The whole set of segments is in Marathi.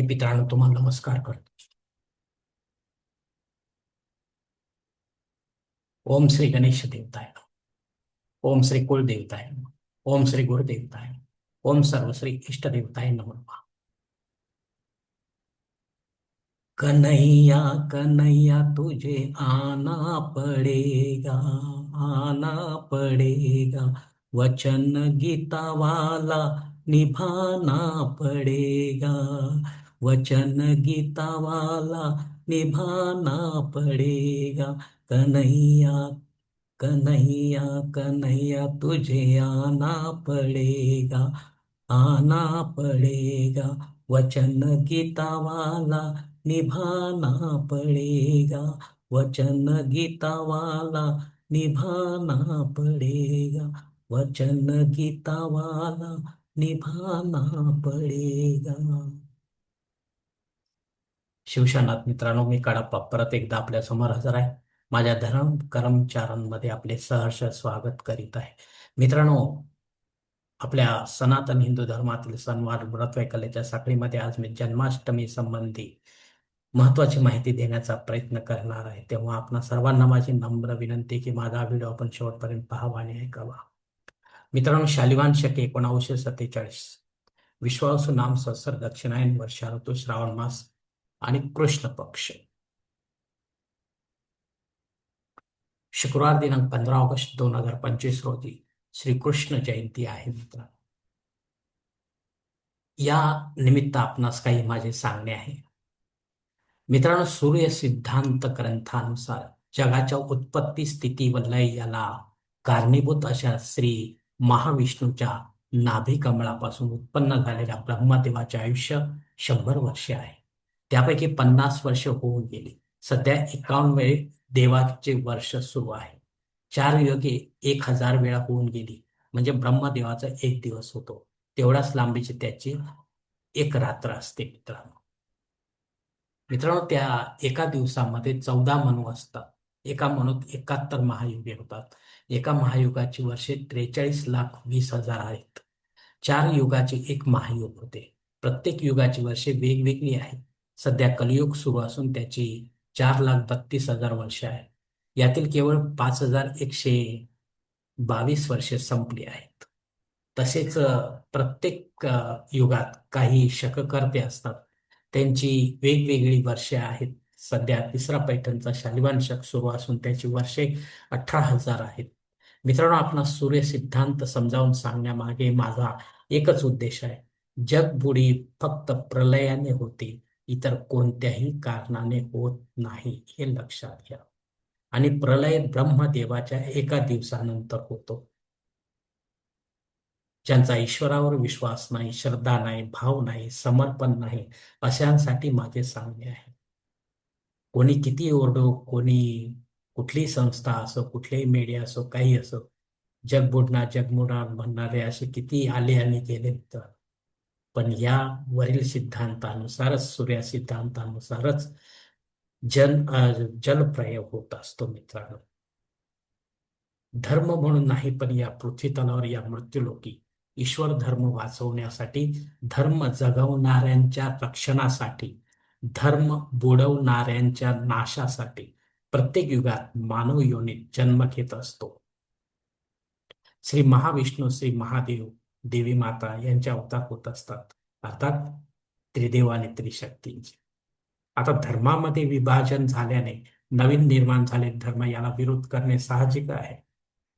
हे पितरांनो तुम्हाला नमस्कार करतो. ओम श्री गणेश देवताय. ओम श्री कुल देवताय ओम श्री गुरुदेवताय. ओम सर्व श्री इष्ट देवताय नमः कन्हैया कन्हैया, तुझे आना पडेगा आना पडेगा. वचन गीता वाला निभाना पडेगा. वचन गीता वाला निभाना पडेगा। कन्हैया कन्हैया कन्हैया, तुझे आना पडेगा आना पडेगा। वचन गीता वाला निभाना पडेगा, वचन गीता वाला निभाना पडेगा। वचन गीता वाला निभाना पडेगा। शिवशानात मित्रांनो मी कडाप्पा परत एकदा आपल्यासमोर हजर आहे. माझ्या धर्म कर्मचाऱ्यांमध्ये आपले सहर्ष स्वागत करीत आहे. मित्रांनो आपल्या सनातन हिंदू धर्मातील सणवार व्रतवैकल्याच्या साखळीमध्ये आज मी जन्माष्टमी संबंधी महत्वाची माहिती देण्याचा प्रयत्न करणार आहे. तेव्हा आपणा सर्वांना माझी नम्र विनंती की माझा व्हिडिओ आपण शेवटपर्यंत पाहावा आणि ऐकावा. मित्रांनो शालिवान शके एकोणावीसशे सत्तेचाळीस. विश्वासू नाम संसर्ग दक्षिणायन वर्षा ऋतू श्रावण मास आणि कृष्ण पक्ष. शुक्रवार दिनांक पंधरा ऑगस्ट दोन हजार पंचवीस रोजी श्रीकृष्ण जयंती आहे मित्र या निमित्त आपणास काही माझे सांगणे आहे. मित्रांनो सूर्य सिद्धांत ग्रंथानुसार जगाच्या उत्पत्ती स्थिती व लय याला कारणीभूत अशा श्री महाविष्णूच्या नाभिकमळापासून उत्पन्न झालेल्या ब्रह्मदेवाचे आयुष्य शंभर वर्षे आहे. त्यापैकी पन्नास वर्ष होऊन गेली. सध्या एकावन्न देवाचे वर्ष सुरू आहे. चार युगे एक हजार वेळा होऊन गेली. म्हणजे ब्रह्मदेवाचा एक दिवस होतो. तेवढाच लांबीची त्याची एक रात्र असते मित्रांनो. मित्रांनो त्या एका दिवसामध्ये चौदा मनू असतात. एका मनूत एकाहत्तर महायुगे होतात. एका महायुगाची वर्षे त्रेचाळीस लाख वीस हजार आहेत. चार युगाचे एक महायुग होते. प्रत्येक युगाची वर्षे वेगवेगळी आहेत. सध्या कलियुग सुरू असून त्याची चार लाख बत्तीस हजार वर्षे आहे यातील केवळ पाच हजार एकशे बावीस वर्षे संपली आहेत. तसेच प्रत्येक युगात काही शककर्ते असतात. त्यांची वेगवेगळी वर्षे आहेत. सध्या तिसरा पैठणचा शालिवान शक सुरू असून त्याची वर्षे अठरा हजार आहेत. मित्रांनो आपण सूर्य सिद्धांत समजावून सांगण्यामागे माझा एकच उद्देश आहे. जग बुडी फक्त प्रलयाने होती. इतर कोणत्याही कारणाने होत नाही हे लक्षात घ्या. आणि प्रलय ब्रह्मदेवाच्या एका दिवसानंतर होतो. ज्यांचा ईश्वरावर विश्वास नाही श्रद्धा नाही भाव नाही समर्पण नाही अशांसाठी माझे सांगणे आहे. कोणी किती ओरडो कोणी कुठली संस्था असो कुठलेही मीडिया असो काही असो जग बुडणार जग बुडणार म्हणणारे असे किती आले आणि गेले तर पण या वरील सिद्धांतानुसारच सूर्या सिद्धांतानुसारच जन जलप्रयोग होत असतो मित्रांनो. धर्म म्हणून नाही पण या पृथ्वी तलावर या मृत्यूलोकी ईश्वर धर्म वाचवण्यासाठी धर्म जगवणाऱ्यांच्या रक्षणासाठी धर्म बुडवणाऱ्यांच्या नाशासाठी प्रत्येक युगात मानव योनीत जन्म घेत असतो. श्री महाविष्णू श्री महादेव देवी माता यांच्या अवतार होत असतात. अर्थात त्रिदेव आणि त्रिशक्तींचे. आता धर्मामध्ये विभाजन झाल्याने नवीन निर्माण झाले धर्म याला विरोध करणे साहजिक आहे.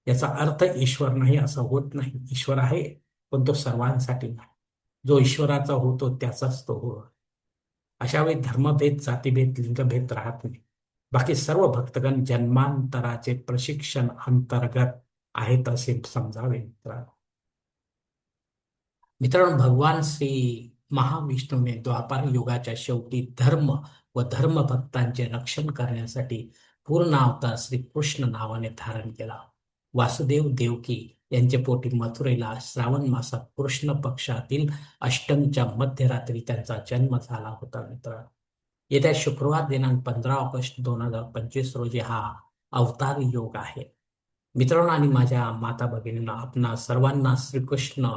याचा अर्थ ईश्वर नाही असं होत नाही. ईश्वर आहे पण तो सर्वांसाठी नाही. जो ईश्वराचा होतो त्याचाच तो हो. अशा वेळी धर्मभेद जातीभेद लिंगभेद राहत नाही. बाकी सर्व भक्तगण जन्मांतराचे प्रशिक्षण अंतर्गत आहेत असे समजावे मित्रांनो. मित्रांनो भगवान श्री महाविष्णूने द्वापार युगाच्या शेवटी धर्म व धर्मभक्तांचे रक्षण करण्यासाठी पूर्ण अवतार श्री कृष्ण नावाने धारण केला. वासुदेव देवकी यांचे पोटी मथुरेला श्रावण मासात कृष्ण पक्षातील अष्टमीच्या मध्यरात्री त्यांचा जन्म झाला होता मित्र येत्या शुक्रवार दिनांक पंधरा ऑगस्ट दोन हजार पंचवीस रोजी हा अवतार योग आहे. मित्रांनो आणि माझ्या माता भगिनींना आपणा सर्वांना श्रीकृष्ण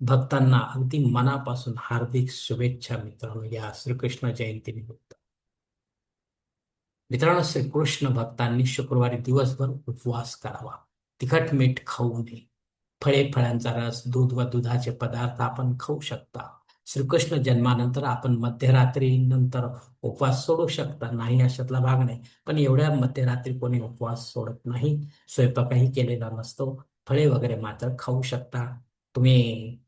भक्तांना अगदी मनापासून हार्दिक शुभेच्छा मित्रांनो या श्रीकृष्ण जयंती निमित्त. मित्रांनो श्रीकृष्ण भक्तांनी शुक्रवारी दिवसभर उपवास करावा. तिखट मीठ खाऊ नये. फळे फळांचा रस दूध व दुधाचे पदार्थ आपण खाऊ शकता. श्रीकृष्ण जन्मानंतर आपण मध्यरात्री नंतर उपवास सोडू शकता. नाही अशातला भाग नाही. पण एवढ्या मध्यरात्री कोणी उपवास सोडत नाही. स्वयंपाकही केलेला नसतो. फळे वगैरे मात्र खाऊ शकता. तुम्ही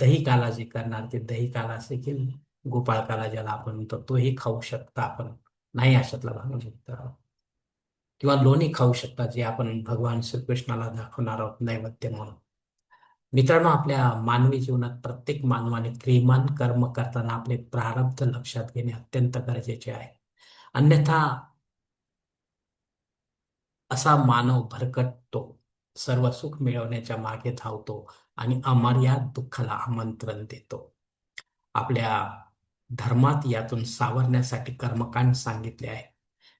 दही काला जे करणार ते दही काला देखील गोपाळ काला ज्याला आपण म्हणतो तोही खाऊ शकता आपण. नाही अशातला भाग शकता किंवा लोणी खाऊ शकता जे आपण भगवान श्रीकृष्णाला दाखवणार आहोत नैवेद्य म्हणून. मित्रांनो आपल्या मानवी जीवनात प्रत्येक मानवाने क्रियमान कर्म करताना आपले प्रारब्ध लक्षात घेणे अत्यंत गरजेचे आहे. अन्यथा असा मानव भरकटतो सर्व सुख मिळवण्याच्या मागे धावतो आणि अमर्याद दुःखाला आमंत्रण देतो. आपल्या धर्मात यातून सावरण्यासाठी कर्मकांड सांगितले आहे.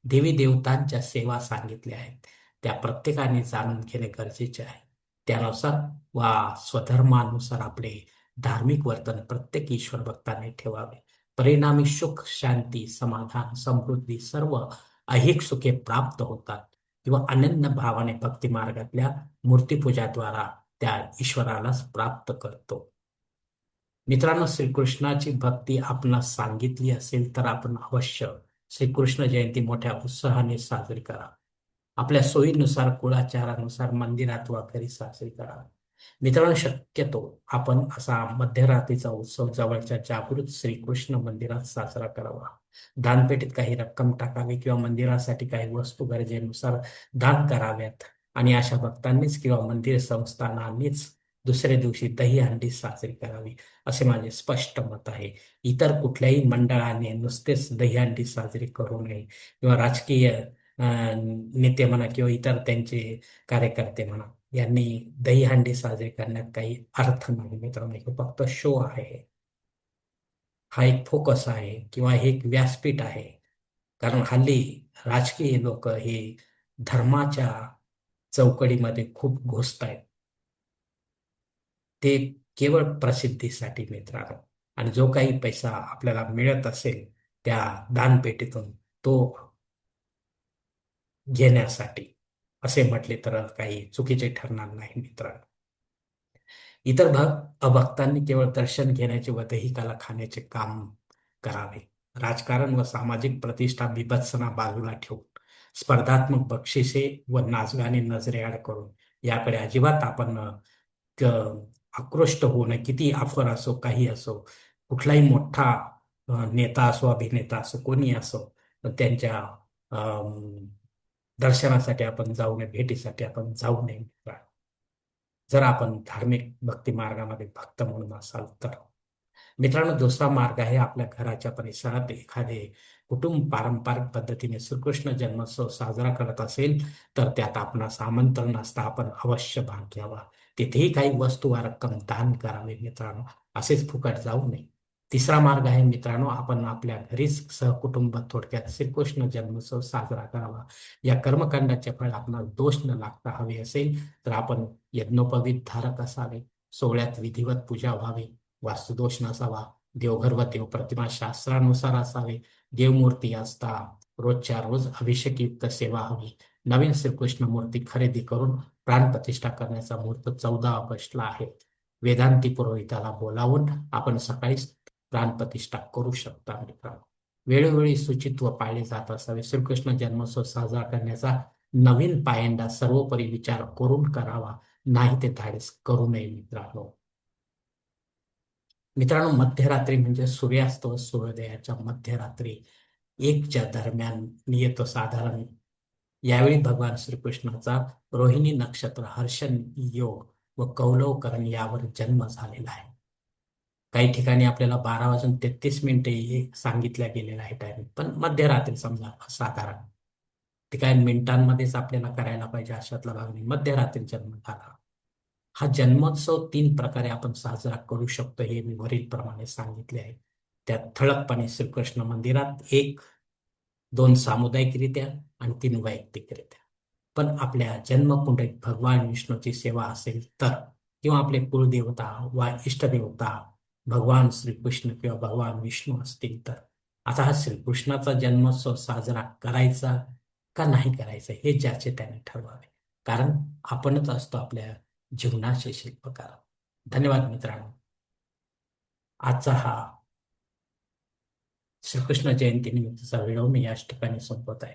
देवी देवतांच्या सेवा सांगितल्या आहेत. त्या प्रत्येकाने जाणून घेणे गरजेचे आहे. त्यानुसार वा स्वधर्मानुसार आपले धार्मिक वर्तन प्रत्येक ईश्वर भक्ताने ठेवावे. परिणामी सुख शांती समाधान समृद्धी सर्व अहिक सुखे प्राप्त होतात किंवा अनन्य भावाने भक्ती मार्गातल्या मूर्तीपूजाद्वारा त्या ईश्वरालाच प्राप्त करतो. मित्रांनो श्रीकृष्णाची भक्ती आपणास सांगितली असेल तर आपण अवश्य श्रीकृष्ण जयंती मोठ्या उत्साहाने साजरी करा. आपल्या सोयीनुसार कुळाचारानुसार मंदिरात वा घरी साजरी करा मित्रांनो शक्यतो आपण असा मध्यरात्रीचा उत्सव जवळच्या जागृत श्रीकृष्ण मंदिरात साजरा करावा. दानपेटीत काही रक्कम टाकावी किंवा मंदिरासाठी काही वस्तू गरजेनुसार दान कराव्यात. आणि अशा भक्तांनीच किंवा मंदिर संस्थानांनीच दुसऱ्या दिवशी दही हंडी साजरी करावी असे माझे स्पष्ट मत आहे. इतर कुठल्याही मंडळाने नुसतेच दहीहंडी साजरी करू नये किंवा राजकीय नेते म्हणा किंवा इतर त्यांचे कार्यकर्ते म्हणा यांनी दहीहंडी साजरी करण्यात काही अर्थ नाही मित्रांनो. हे फक्त शो आहे. हा एक फोकस आहे किंवा हे एक व्यासपीठ आहे. कारण हल्ली राजकीय लोक हे धर्माच्या चौकडीमध्ये खूप घुसत आहेत ते केवळ प्रसिद्धीसाठी मित्रांनो आणि जो काही पैसा आपल्याला मिळत असेल त्या दानपेटीतून तो घेण्यासाठी. असे म्हटले तर काही चुकीचे ठरणार नाही मित्रांनो. इतर भक्त अभक्तांनी केवळ दर्शन घेण्याचे व दहिकाला खाण्याचे काम करावे. राजकारण व सामाजिक प्रतिष्ठा बिभत्सना बाजूला ठेवून स्पर्धात्मक बक्षिसे व नाचगाणे नजरेआड करून याकडे अजिबात आपण आकृष्ट होणं किती ऑफर असो काही असो कुठलाही मोठा नेता असो अभिनेता असो कोणी असो त्यांच्या दर्शनासाठी आपण जाऊ नये भेटीसाठी आपण जाऊ नये. जर आपण धार्मिक भक्ती मार्गामध्ये भक्त म्हणून असाल तर. मित्रांनो दुसरा मार्ग आहे आपल्या घराच्या परिसरात एखादे कुटुंब पारंपरिक पद्धतीने श्रीकृष्ण जन्मोत्सव साजरा करत असेल तर त्यात आपणास आमंत्रण असता. आपण अवश्य भाग घ्यावा. तिथेही काही वस्तू वा रक्कम दान करावे मित्रांनो. असेच फुकट जाऊ नये. तिसरा मार्ग आहे मित्रांनो आपण आपल्या घरीच सहकुटुंब थोडक्यात श्रीकृष्ण जन्मोत्सव साजरा करावा. या कर्मकांडाचे फळ आपणास दोष न लागता हवे असेल तर आपण यज्ञोपवीत धारक असावे सोहळ्यात विधिवत पूजा व्हावी वास्तुदोष नसावा देवघर व देवप्रतिमा शास्त्रानुसार असावे देवमूर्ती असता रोजच्या रोज अभिषेकयुक्त सेवा हवी. नवीन श्रीकृष्ण मूर्ती खरेदी करून प्राणप्रतिष्ठा करण्याचा मुहूर्त चौदा ऑगस्टला आहे. वेदांती पुरोहिताला बोलावून आपण सकाळी प्राणप्रतिष्ठा करू शकता. मित्रांनो वेळोवेळी सुचित्व पाळले जात असावे. श्रीकृष्ण जन्मोत्सव साजरा करण्याचा नवीन पायंडा सर्वोपरी विचार करून करावा. नाही ते धाडस करू नये मित्रांनो. मित्रांनो मध्यरात्री म्हणजे सूर्यास्त व सूर्योदयाच्या मध्यरात्री एकच्या दरम्यान येतो साधारण यावेळी भगवान श्रीकृष्णाचा रोहिणी नक्षत्र हर्षण योग व कौलवकरण यावर जन्म झालेला आहे. काही ठिकाणी आपल्याला बारा वाजून तेहतीस मिनिटे सांगितल्या गेलेलं आहे टायमिंग पण मध्यरात्री समजा साधारण. ते काय मिनिटांमध्येच आपल्याला करायला पाहिजे अशातला भाग नाही. मध्यरात्री जन्म झाला. हा जन्मोत्सव तीन प्रकारे आपण साजरा करू शकतो हे मी वरील प्रमाणे सांगितले आहे. त्यात ठळकपणे श्रीकृष्ण मंदिरात एक दोन सामुदायिकरित्या आणि तीन वैयक्तिकरित्या. पण आपल्या जन्मकुंडीत भगवान विष्णूची सेवा असेल तर किंवा आपले कुलदेवता वा इष्टदेवता भगवान श्रीकृष्ण किंवा भगवान विष्णू असतील तर. आता हा श्रीकृष्णाचा जन्मोत्सव साजरा करायचा का नाही करायचा हे ज्याचे त्याने ठरवावे. कारण आपणच असतो आपल्या जीवनाचे शिल्पकार. धन्यवाद मित्रांनो. आजचा हा श्रीकृष्ण जयंती निमित्तचा व्हिडिओ मी याच ठिकाणी संपवत आहे.